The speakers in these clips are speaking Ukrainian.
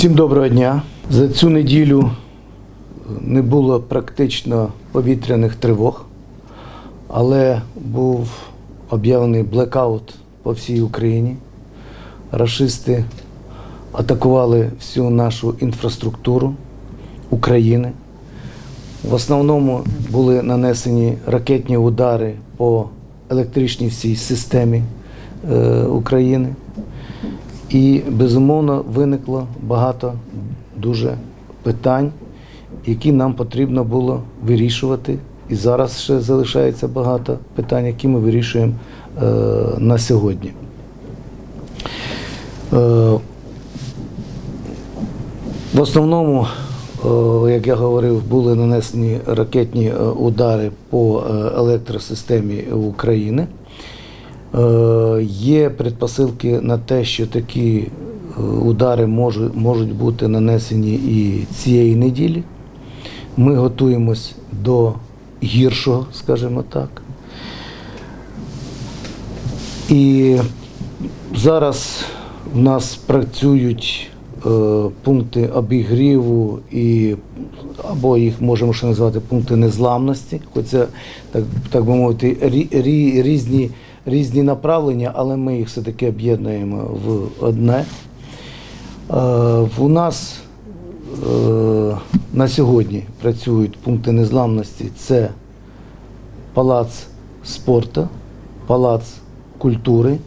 Всім доброго дня. За цю неділю не було практично повітряних тривог, але був об'явлений блекаут по всій Україні. Рашисти атакували всю нашу інфраструктуру України. В основному були нанесені ракетні удари по електричній всій системі е, України. І безумовно виникло багато дуже питань, які нам потрібно було вирішувати. І зараз ще залишається багато питань, які ми вирішуємо е, на сьогодні. Е, в основному, е, як я говорив, були нанесені ракетні е, удари по е, електросистемі України. Е, Є предпосилки на те, що такі е, удари можуть, можуть бути нанесені і цієї неділі. Ми готуємось до гіршого, скажімо так. І зараз в нас працюють е, пункти обігріву і або їх можемо ще назвати пункти незламності, хоч це, так, так би мовити, рі, рі, різні, різні направлення, але ми їх все-таки об'єднуємо в одне. Е, у нас е, на сьогодні працюють пункти незламності. Це палац спорту, палац культури.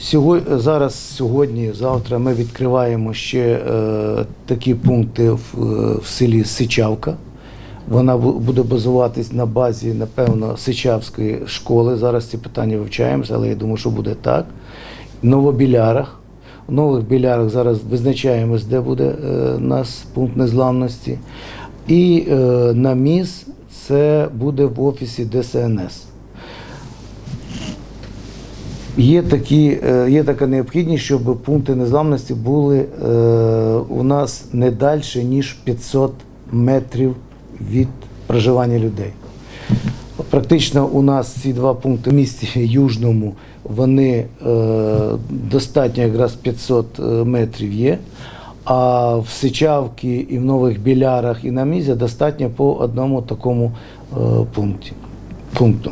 Сьогодні, зараз, сьогодні, завтра ми відкриваємо ще е, такі пункти в, е, в селі Сичавка. Вона буде базуватись на базі, напевно, Сичавської школи. Зараз ці питання вивчаємося, але я думаю, що буде так. Новобілярах. В нових білярах зараз визначаємось, де буде е, у нас пункт незламності. І е, на МІЗ це буде в офісі ДСНС. Є, такі, е, є така необхідність, щоб пункти незламності були е, у нас не далі, ніж 500 метрів від проживання людей. Практично у нас ці два пункти в місті Южному, вони е, достатньо якраз 500 е, метрів є. А в Сичавці і в Нових Білярах і на Мізі достатньо по одному такому е, пункті, пункту.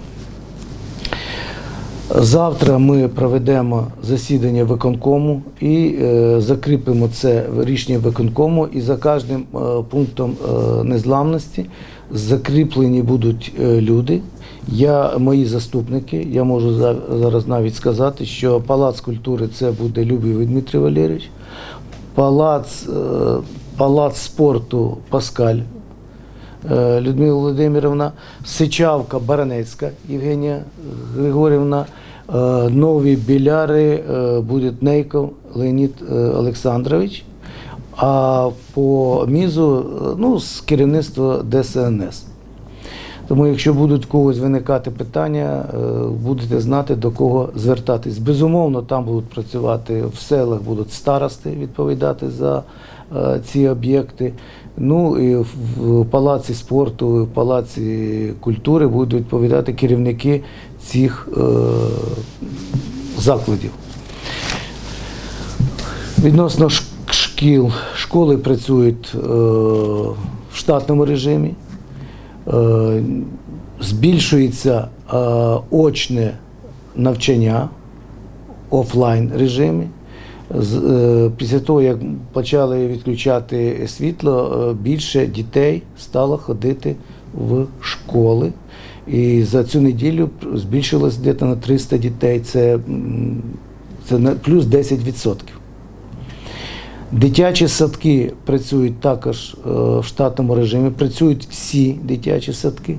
Завтра ми проведемо засідання виконкому і е, закріпимо це рішення виконкому. І за кожним е, пунктом е, незламності закріплені будуть е, люди. Я, мої заступники, я можу за- зараз навіть сказати, що палац культури це буде Любий Дмитрий Валерійович, палац, е, палац спорту Паскаль Людмила Володимирівна, Сичавка Баранецька Євгенія Григорівна, е, нові біляри будуть буде Нейков Леонід е, Олександрович, а по мізу е, ну, з керівництва ДСНС. Тому, якщо будуть когось виникати питання, е, будете знати до кого звертатись. Безумовно, там будуть працювати в селах, будуть старости відповідати за е, ці об'єкти. Ну і в палаці спорту, в палаці культури будуть відповідати керівники цих е, закладів. Відносно шкіл, школи працюють в штатному режимі. Е, збільшується е, очне навчання офлайн режимі. Е, Після того, як почали відключати світло, більше дітей стало ходити в школи. І за цю неділю збільшилось десь на 300 дітей. Це, це плюс 10%. Дитячі садки працюють також е, в штатному режимі, працюють всі дитячі садки.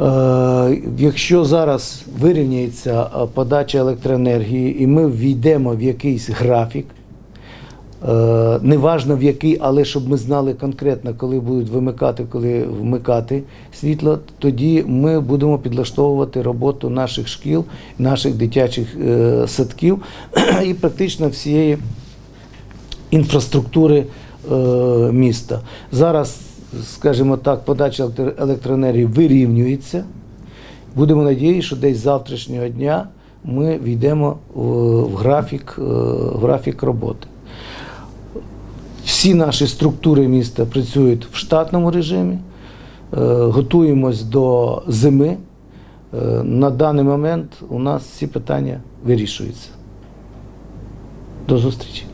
Е, Якщо зараз вирівняється е, подача електроенергії і ми війдемо в якийсь графік, неважно в який, але щоб ми знали конкретно, коли будуть вимикати, коли вмикати світло, тоді ми будемо підлаштовувати роботу наших шкіл, наших дитячих садків і практично всієї інфраструктури е, міста. Зараз, скажімо так, подача електроенергії вирівнюється. Будемо надіятися, що десь з завтрашнього дня ми війдемо в, графік, е, в графік роботи. Всі наші структури міста працюють в штатному режимі. Е, Готуємось до зими. На даний момент у нас ці питання вирішуються. До зустрічі.